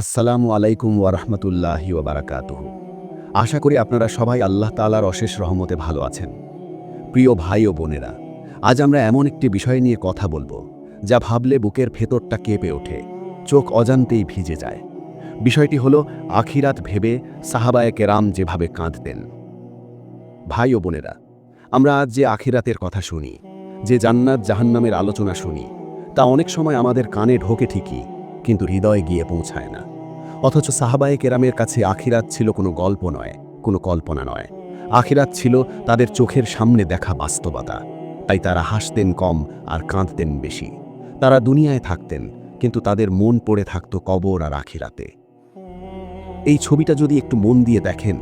আসসালামু আলাইকুম ওয়ারহমতুল্লাহি ওবারাকাতুহ আশা করি আপনারা সবাই আল্লাহ তালার অশেষ রহমতে ভালো আছেন। প্রিয় ভাই ও বোনেরা, আজ আমরা এমন একটি বিষয় নিয়ে কথা বলব, যা ভাবলে বুকের ভেতরটা কেঁপে ওঠে, চোখ অজান্তেই ভিজে যায়। বিষয়টি হলো আখিরাত ভেবে সাহাবায়ে কেরাম যেভাবে কাঁদতেন। ভাই ও বোনেরা, আমরা আজ যে আখিরাতের কথা শুনি, যে জান্নাত জাহান্নামের আলোচনা শুনি, তা অনেক সময় আমাদের কানে ঢোকে ঠিকই কিন্তু হৃদয়ে গিয়ে পৌঁছায় না। অথচ সাহাবায়ে কেরামের কাছে আখিরাত ছিল কোনো গল্প নয়, কোনো কল্পনা নয়। আখিরাত ছিল তাদের চোখের সামনে দেখা বাস্তবতা। তাই তারা হাসতেন কম আর কাঁদতেন বেশি। তারা দুনিয়ায় থাকতেন, কিন্তু তাদের মন পড়ে থাকত কবর আর আখিরাতে। এই ছবিটা যদি একটু মন দিয়ে দেখেন,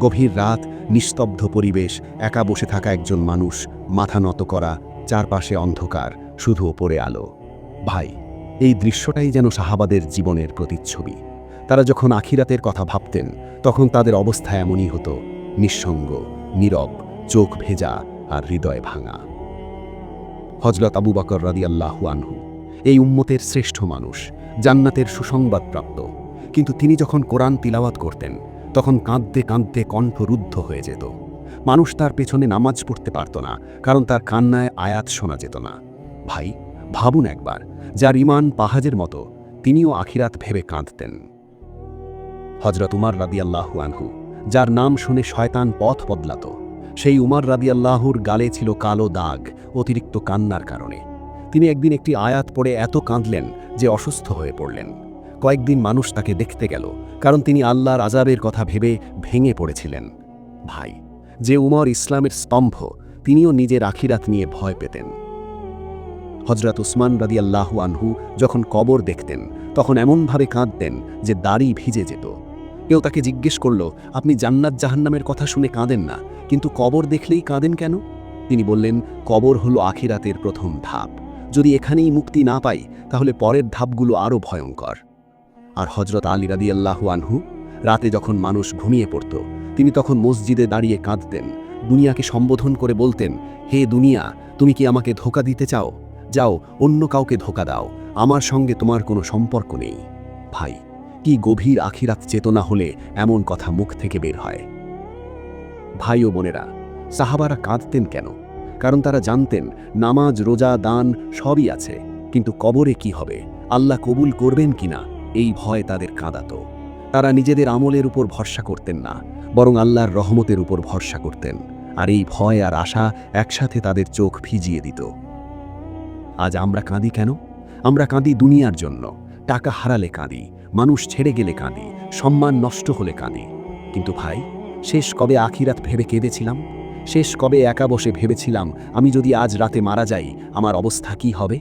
গভীর রাত, নিস্তব্ধ পরিবেশ, একা বসে থাকা একজন মানুষ, মাথা নত করা, চারপাশে অন্ধকার, শুধু ওপরে আলো। ভাই এই দৃশ্যটাই যেন সাহাবাদের জীবনের প্রতিচ্ছবি। তারা যখন আখিরাতের কথা ভাবতেন, তখন তাদের অবস্থা এমনই হতো, নিঃসঙ্গ, নীরব, চোখ ভেজা আর হৃদয় ভাঙা। হজরত আবু বকর রাদিয়াল্লাহু আনহু এই উম্মতের শ্রেষ্ঠ মানুষ, জান্নাতের সুসংবাদপ্রাপ্ত। কিন্তু তিনি যখন কোরআন তিলাওয়াত করতেন, তখন কাঁদতে কাঁদতে কণ্ঠ রুদ্ধ হয়ে যেত। মানুষ তার পেছনে নামাজ পড়তে পারত না, কারণ তার কান্নায় আয়াত শোনা যেত না। ভাই ভাবুন একবার, যার ইমান পাহাজের মতো, তিনিও আখিরাত ভেবে কাঁদতেন। হজরত উমার রাদিয়াল্লাহু আনহু, যার নাম শুনে শয়তান পথ বদলাত, সেই উমার রাদিয়াল্লাহুর গালে ছিল কালো দাগ, অতিরিক্ত কান্নার কারণে। তিনি একদিন একটি আয়াত পড়ে এত কাঁদলেন যে অসুস্থ হয়ে পড়লেন। কয়েকদিন মানুষ তাকে দেখতে গেল, কারণ তিনি আল্লাহর আজাবের কথা ভেবে ভেঙে পড়েছিলেন। ভাই, যে উমর ইসলামের স্তম্ভ, তিনিও নিজের আখিরাত নিয়ে ভয় পেতেন। হজরত উসমান রাদিয়াল্লাহু আনহু যখন কবর দেখতেন, তখন এমনভাবে কাঁদতেন যে দাড়ি ভিজে যেত। কেউ তাকে জিজ্ঞেস করল, আপনি জান্নাত জাহান্নামের কথা শুনে কাঁদেন না, কিন্তু কবর দেখলেই কাঁদেন কেন? তিনি বললেন, কবর হলো আখিরাতের প্রথম ধাপ। যদি এখানেই মুক্তি না পাই, তাহলে পরের ধাপগুলো আরও ভয়ঙ্কর। আর হজরত আলী রাদিয়াল্লাহু আনহু রাতে যখন মানুষ ঘুমিয়ে পড়ত, তিনি তখন মসজিদে দাঁড়িয়ে কাঁদতেন, দুনিয়াকে সম্বোধন করে বলতেন, হে দুনিয়া, তুমি কি আমাকে ধোকা দিতে চাও? যাও, অন্য কাউকে ধোকা দাও। আমার সঙ্গে তোমার কোনো সম্পর্ক নেই। ভাই, কি গভীর আখিরাত চেতনা হলে এমন কথা মুখ থেকে বের হয়? ভাই ও বোনেরা, সাহাবারা কাঁদতেন কেন? কারণ তারা জানতেন, নামাজ, রোজা, দান সবই আছে। কিন্তু কবরে কি হবে? আল্লাহ কবুল করবেন কিনা? এই ভয় তাদের কাঁদাত। তারা নিজেদের আমলের উপর ভরসা করতেন না, বরং আল্লাহর রহমতের উপর ভরসা করতেন। আর এই ভয় আর আশা একসাথে তাদের চোখ ভিজিয়ে দিত। আজ আমরা কাঁদি কেন? আমরা কাঁদি দুনিয়ার জন্য। টাকা হারালে কাঁদি, মানুষ ছেড়ে গেলে কাঁদি, সম্মান নষ্ট হলে কাঁদি। কিন্তু ভাই, শেষ কবে আখিরাত ভেবে কেঁদেছিলাম? শেষ কবে একা বসে ভেবেছিলাম, আমি যদি আজ রাতে মারা যাই, আমার অবস্থা কি হবে?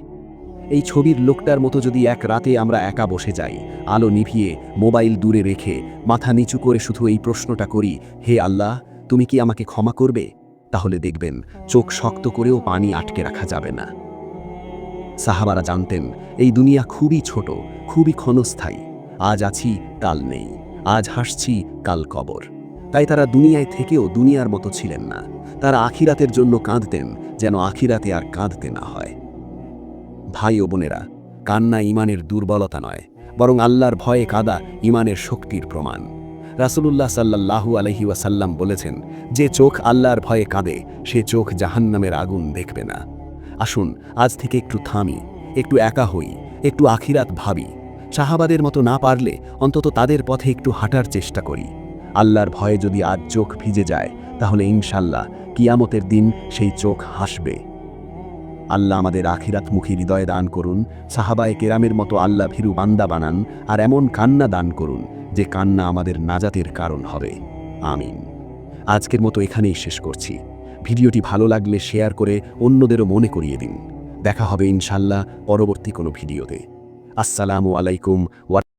এই ছবির লোকটার মতো যদি এক রাতে আমরা একা বসে যাই, আলো নিভিয়ে, মোবাইল দূরে রেখে, মাথা নিচু করে শুধু এই প্রশ্নটা করি, হে আল্লাহ, তুমি কি আমাকে ক্ষমা করবে? তাহলে দেখবেন, চোখ শক্ত করেও পানি আটকে রাখা যাবে না। সাহাবারা জানতেন, এই দুনিয়া খুবই ছোট, খুবই ক্ষণস্থায়ী। আজ আছি, কাল নেই। আজ হাসছি, কাল কবর। তাই তারা দুনিয়ায় থেকেও দুনিয়ার মতো ছিলেন না। তারা আখিরাতের জন্য কাঁদতেন, যেন আখিরাতে আর কাঁদতে না হয়। ভাই ও বোনেরা, কান্না ইমানের দুর্বলতা নয়, বরং আল্লাহর ভয়ে কাদা ইমানের শক্তির প্রমাণ। রাসূলুল্লাহ সাল্লাল্লাহু আলহি ওয়াসাল্লাম বলেছেন, যে চোখ আল্লাহর ভয়ে কাঁদে, সে চোখ জাহান্নামের আগুন দেখবে না। আসুন, আজ থেকে একটু থামি, একটু একা হই, একটু আখিরাত ভাবি। সাহাবাদের মতো না পারলে অন্তত তাদের পথে একটু হাঁটার চেষ্টা করি। আল্লাহর ভয়ে যদি আজ চোখ ভিজে যায়, তাহলে ইনশাল্লাহ কিয়ামতের দিন সেই চোখ হাসবে। আল্লাহ আমাদের আখিরাতমুখী হৃদয় দান করুন, সাহাবায় কেরামের মতো আল্লাহ ভীরু বান্দা বানান, আর এমন কান্না দান করুন, যে কান্না আমাদের নাজাতের কারণ হবে। আমিন। আজকের মতো এখানেই শেষ করছি। ভিডিওটি ভালো লাগলে শেয়ার করে অন্যদেরও মনে করিয়ে দিন। দেখা হবে ইনশাল্লাহ পরবর্তী কোনো ভিডিওতে। আসসালামু আলাইকুম